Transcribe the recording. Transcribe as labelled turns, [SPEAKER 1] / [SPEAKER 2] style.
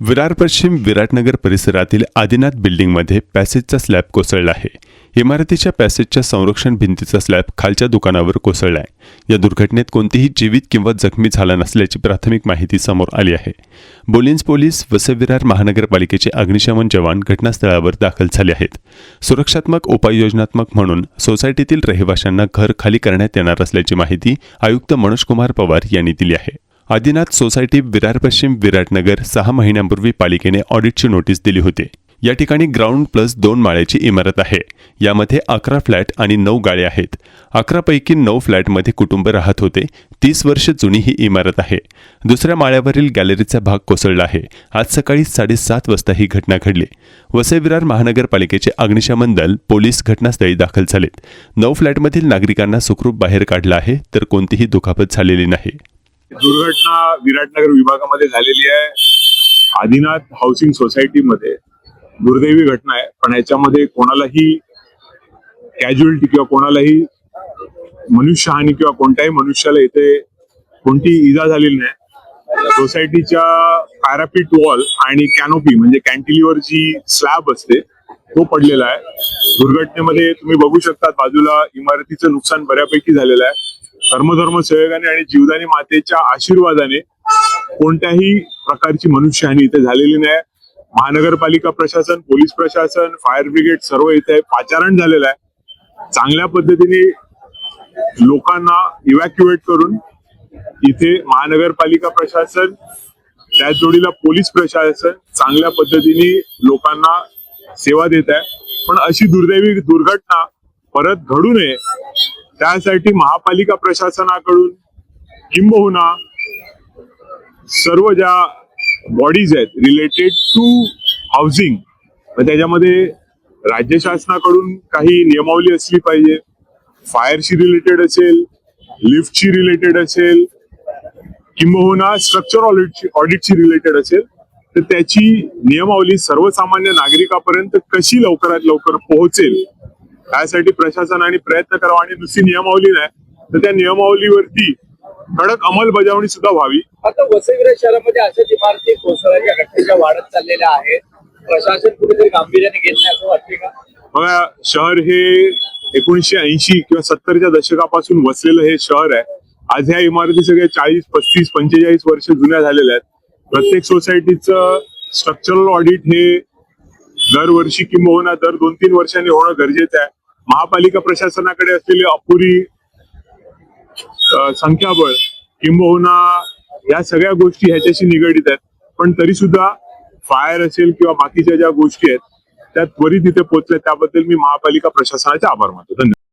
[SPEAKER 1] विरार पश्चिम विराटनगर परिसरातील आदिनाथ बिल्डिंगमध्ये पॅसेजचा स्लॅब कोसळला आहे. इमारतीच्या पॅसेजच्या संरक्षण भिंतीचा स्लॅब खालच्या दुकानावर कोसळला आहे या दुर्घटनेत कोणतीही जीवित किंवा जखमी झाला नसल्याची प्राथमिक माहिती समोर आली आहे. बोलिन्स पोलीस वसविरार महानगरपालिकेचे अग्निशमन जवान घटनास्थळावर दाखल झाले आहेत. सुरक्षात्मक उपाययोजनात्मक म्हणून सोसायटीतील रहिवाशांना घर खाली करण्यात येणार असल्याची माहिती आयुक्त मनोजकुमार पवार यांनी दिली आहे. आदिनाथ सोसायटी विरार पश्चिम विराटनगर सहा महिन्यांपूर्वी पालिकेने ऑडिटची नोटीस दिली होती. या ठिकाणी ग्राउंड प्लस दोन माळ्याची इमारत आहे. यामध्ये अकरा फ्लॅट आणि नऊ गाळे आहेत. अकरापैकी नऊ फ्लॅटमध्ये कुटुंब राहत होते. तीस वर्ष जुनी ही इमारत आहे. दुसऱ्या माळ्यावरील गॅलरीचा भाग कोसळला आहे. आज सकाळी साडेसात वाजता ही घटना घडली. वसई विरार महानगरपालिकेचे अग्निशमन दल पोलीस घटनास्थळी दाखल झालेत. नऊ फ्लॅटमधील नागरिकांना सुखरूप बाहेर काढलं आहे तर कोणतीही दुखापत झालेली नाही.
[SPEAKER 2] दुर्घटना विराटनगर विभागामध्ये झालेली आहे. आदिनाथ हाऊसिंग सोसायटीमध्ये दुर्दैवी घटना आहे. पण याच्यामध्ये कोणालाही कॅज्युअलिटी किंवा कोणालाही मनुष्यहानी किंवा कोणत्याही मनुष्याला इथे कोणती इजा झालेली नाही. सोसायटीच्या पॅरापीट वॉल आणि कॅनोपी म्हणजे कॅन्टिलीवर जी स्लॅब असते तो पडलेला आहे. दुर्घटनेमध्ये तुम्ही बघू शकता बाजूला इमारतीचं नुकसान बऱ्यापैकी झालेलं आहे. धर्मधर्म सहयोगाने आणि जीवदानी मातेच्या आशीर्वादाने कोणत्याही प्रकारची मनुष्यहानी इथे झालेली नाही. महानगरपालिका प्रशासन पोलीस प्रशासन फायर ब्रिगेड सर्व इथे पाचारण झालेलं आहे. चांगल्या पद्धतीने लोकांना इव्हॅक्युएट करून इथे महानगरपालिका प्रशासन त्या जोडीला पोलीस प्रशासन चांगल्या पद्धतीने लोकांना सेवा देत आहे. पण अशी दुर्दैवी दुर्घटना परत घडू नये त्यासाठी महापालिका प्रशासनाकडून किंबहुना सर्व ज्या बॉडीज आहेत रिलेटेड टू हाऊसिंग त्याच्यामध्ये राज्य शासनाकडून काही नियमावली असली पाहिजे. फायरशी रिलेटेड असेल लिफ्टशी रिलेटेड असेल किंबहुना स्ट्रक्चर ऑडिटची ऑडिटशी रिलेटेड असेल तर त्याची नियमावली सर्वसामान्य नागरिकापर्यंत कशी लवकरात लवकर पोहोचेल त्यासाठी प्रशासनाने प्रयत्न करावा आणि नुसती नियमावली नाही तर त्या नियमावलीवरती कडक अंमलबजावणी सुद्धा व्हावी.
[SPEAKER 3] आता वसईविरा शहरामध्ये अशाच इमारती कोसळण्याच्या घटनेच्या वाढत चाललेल्या आहेत. प्रशासन कुठेतरी गांभीर्याने घेत नाही असं वाटते का?
[SPEAKER 2] बघा शहर हे एकोणीसशे ऐंशी किंवा सत्तरच्या दशकापासून वसलेलं हे शहर आहे. आज ह्या इमारती सगळ्या चाळीस पस्तीस पंचेचाळीस वर्ष जुन्या झालेल्या आहेत. प्रत्येक सोसायटीचं स्ट्रक्चरल ऑडिट हे दरवर्षी किंबहुना दर दोन तीन वर्षांनी होणं गरजेचं आहे. महापालिका प्रशासनाकडे असलेली अपुरी संख्याबळ किंबहुना या सगळ्या गोष्टी ह्याच्याशी निगडीत आहेत. पण तरी सुद्धा फायर असेल किंवा बाकीच्या ज्या गोष्टी आहेत त्या त्वरित इथे पोहोचल्या त्याबद्दल मी महापालिका प्रशासनाचे आभार मानतो. धन्यवाद.